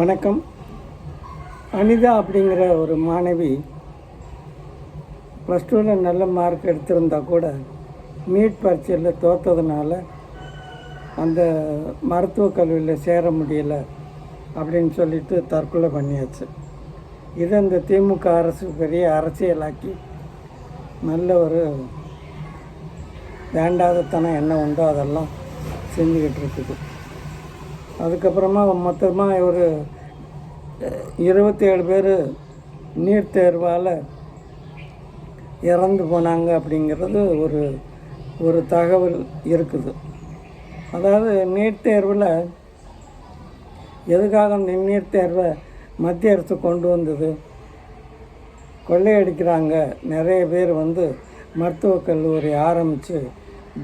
வணக்கம். அனிதா அப்படிங்கிற ஒரு மாணவி ப்ளஸ் டூவில் நல்ல மார்க் எடுத்திருந்தா கூட நீட் பரீட்சையில் தோற்றதுனால அந்த மருத்துவக் கல்வியில் சேர முடியல அப்படின்னு சொல்லிட்டு தற்கொலை பண்ணியாச்சு. இதை இந்த திமுக அரசு பெரிய அரசியலாக்கி நல்ல ஒரு வேண்டாதத்தனம் என்ன உண்டோ அதெல்லாம் செஞ்சுக்கிட்டு இருக்குது. அதுக்கப்புறமா மொத்தமாக ஒரு இருபத்தி ஏழு பேர் நீட் தேர்வால் இறந்து போனாங்க அப்படிங்கிறது ஒரு ஒரு தகவல் இருக்குது. அதாவது நீட் தேர்வில் எதுக்காக அந்த நீட் தேர்வை மத்திய அரசு கொண்டு வந்தது? கொள்ளையடிக்கிறாங்க. நிறைய பேர் வந்து மருத்துவக் கல்லூரி ஆரம்பித்து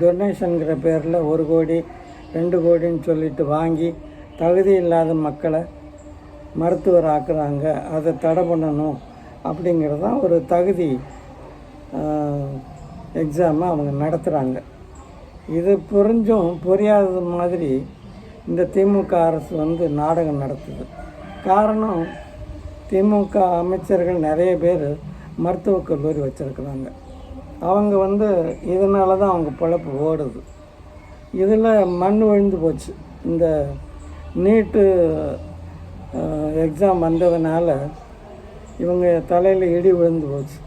டொனேஷனுங்கிற பேரில் ஒரு கோடி ரெண்டு கோடின்னு சொல்லிட்டு வாங்கி தகுதி இல்லாத மக்களை மருத்துவர் ஆக்குறாங்க. அதை தடை பண்ணணும் அப்படிங்கிறது தான் ஒரு தகுதி எக்ஸாமை அவங்க நடத்துகிறாங்க இது புரிஞ்சும் புரியாதது மாதிரி இந்த திமுக அரசு வந்து நாடகம் நடத்துது. காரணம் திமுக அமைச்சர்கள் நிறைய பேர் மருத்துவக் கல்லூரி வச்சுருக்குறாங்க. அவங்க வந்து இதனால தான் அவங்க பிழப்பு ஓடுது. இதில் மண் விழுந்து போச்சு. இந்த நீட்டு எக்ஸாம் வந்ததுனால இவங்க தலையில் இடி விழுந்து போச்சு.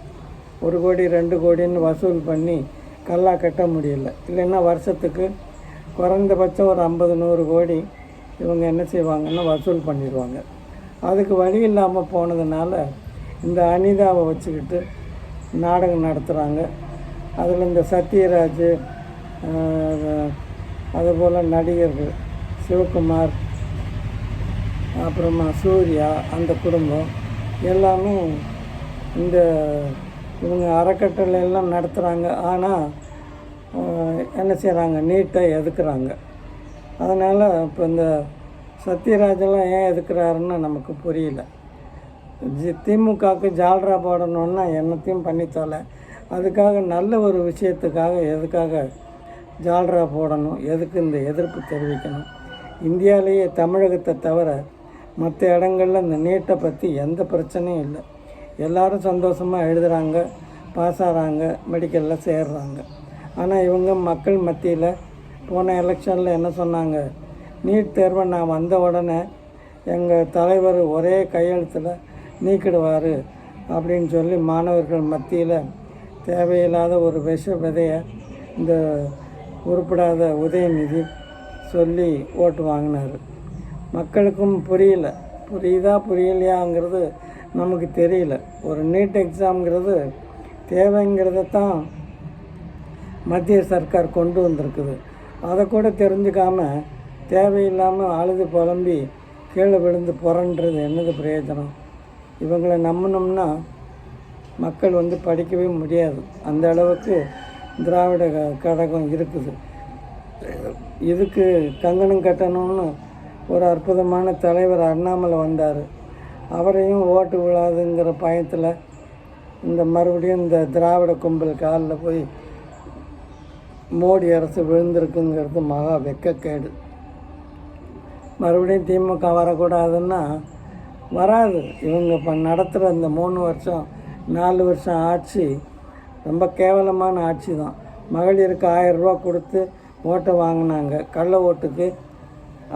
ஒரு கோடி ரெண்டு கோடின்னு வசூல் பண்ணி கல்லா கட்ட முடியல. இல்லைன்னா வருஷத்துக்கு குறைந்தபட்சம் ஒரு ஐம்பது நூறு கோடி இவங்க என்ன செய்வாங்கன்னா வசூல் பண்ணிடுவாங்க அதுக்கு வழி இல்லாமல் போனதுனால இந்த அனிதாவை வச்சுக்கிட்டு நாடகம் நடத்துகிறாங்க அதில் இந்த சத்யராஜ் அதுபோல் நடிகர்கள் சிவகுமார் அப்புறமா சூர்யா அந்த குடும்பம் எல்லாமே இந்த இவங்க அறக்கட்டளை எல்லாம் நடத்துகிறாங்க ஆனால் என்ன செய்கிறாங்க நீட்டை எதுக்குறாங்க? அதனால் இப்போ இந்த சத்யராஜெல்லாம் ஏன் எதுக்குறாருன்னு நமக்கு புரியல. ஜி திமுகவுக்கு ஜால்ரா போடணுன்னா என்னத்தையும் பண்ணி அதுக்காக நல்ல ஒரு விஷயத்துக்காக எதுக்காக ஜால்ரா போடணும்? எதுக்கு இந்த எதிர்ப்பு தெரிவிக்கணும்? இந்தியாவிலேயே தமிழகத்தை தவிர மற்ற இடங்களில் இந்த நீட்டை பற்றி எந்த பிரச்சனையும் இல்லை. எல்லாரும் சந்தோஷமாக எழுதுகிறாங்க பாஸ் ஆகிறாங்க மெடிக்கலில் சேர்றாங்க. ஆனால் இவங்க மக்கள் மத்தியில் போன எலெக்ஷனில் என்ன சொன்னாங்க? நீட் தேர்வை நான் வந்த உடனே எங்கள் தலைவர் ஒரே கையெழுத்தில் நீக்கிடுவார் அப்படின்னு சொல்லி மாணவர்கள் மத்தியில் தேவையில்லாத ஒரு விஷ விதையை இந்த உருப்படாத உதயநிதி சொல்லி ஓட்டு வாங்கினார். மக்களுக்கும் புரியல. புரியுதா புரியலையாங்கிறது நமக்கு தெரியல. ஒரு நீட் எக்ஸாம்ங்கிறது தேவைங்கிறத தான் மத்திய சர்க்கார் கொண்டு வந்திருக்குது. அதை கூட தெரிஞ்சுக்காமல் தேவையில்லாமல் அழுது புலம்பி கீழே விழுந்து புறன்றது என்னது பிரயோஜனம்? இவங்களை நம்பினோம்னா மக்கள் வந்து படிக்கவே முடியாது. அந்த அளவுக்கு திராவிட க- கழகம் இருக்குது. இதுக்கு கங்கணம் கட்டணும்னு ஒரு அற்புதமான தலைவர் அண்ணாமலை வந்தார். அவரையும் ஓட்டு விழாதுங்கிற பயத்தில் இந்த மறுபடியும் இந்த திராவிட கும்பல் காலில் போய் மோடி அரசு விழுந்திருக்குங்கிறது மகா வெக்கக்கேடு. மறுபடியும் திமுக வரக்கூடாதுன்னா வராது. இவங்க இப்போ நடத்துகிற இந்த மூணு வருஷம் நாலு வருஷம் ஆட்சி ரொம்ப கேவலமான ஆட்சி தான் மகளிருக்கு ஆயரூவா கொடுத்து ஓட்டை வாங்கினாங்க. கள்ள ஓட்டுக்கு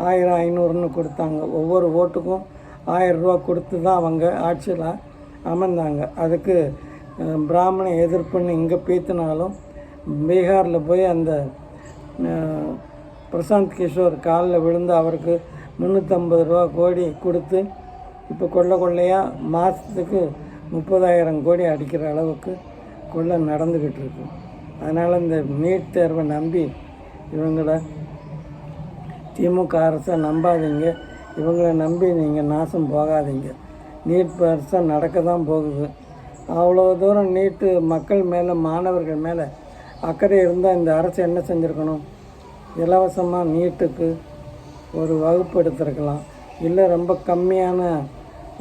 ஆயிரம் ஐநூறுன்னு கொடுத்தாங்க. ஒவ்வொரு ஓட்டுக்கும் ஆயரூவா கொடுத்து தான் அவங்க ஆட்சியில் அமர்ந்தாங்க. அதுக்கு பிராமண எதிர்ப்புன்னு இங்கே பேத்தினாலும் பீகாரில் போய் அந்த பிரசாந்த் கிஷோர் காலில் விழுந்து அவருக்கு முந்நூற்றம்பது ரூபா கோடி கொடுத்து இப்போ கொள்ள கொள்ளையாக மாதத்துக்கு முப்பதாயிரம் கோடி அடிக்கிற அளவுக்கு கொள்ளை நடந்துக்கிட்டு இருக்கு. அதனால் இந்த நீட் தேர்வை நம்பி இவங்களை திமுக அரசை நம்பாதீங்க. இவங்களை நம்பி நீங்கள் நாசம் போகாதீங்க. நீட் பரிசாக நடக்க தான் போகுது. அவ்வளோ தூரம் நீட்டு மக்கள் மேலே மாணவர்கள் மேலே அக்கறை இருந்தால் இந்த அரசு என்ன செஞ்சுருக்கணும்? இலவசமாக நீட்டுக்கு ஒரு வகுப்பு எடுத்துருக்கலாம். இல்லை ரொம்ப கம்மியான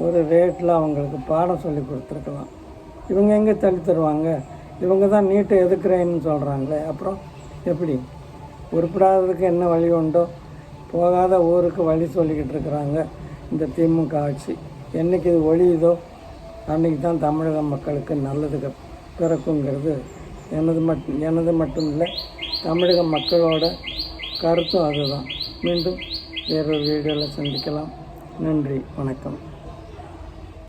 ஒரு ரேட்டில் அவங்களுக்கு பாடம் சொல்லி கொடுத்துருக்கலாம். இவங்க எங்கே தள்ளி தருவாங்க? இவங்க தான் நீட்டை எதுக்குறேன்னு சொல்கிறாங்களே அப்புறம் எப்படி? உருப்படாததுக்கு என்ன வழி உண்டோ? போகாத ஊருக்கு வழி சொல்லிக்கிட்டு இருக்கிறாங்க இந்த திமுக ஆட்சி. என்றைக்கு இது ஒழியுதோ அன்றைக்கி தான் தமிழக மக்களுக்கு நல்லது க- பிறக்குங்கிறது எனது மட்டும் எனது மட்டும் இல்லை தமிழக மக்களோட கருத்தும் அதுதான். மீண்டும் வேறொரு வீடியோவில் சந்திக்கலாம். நன்றி வணக்கம்.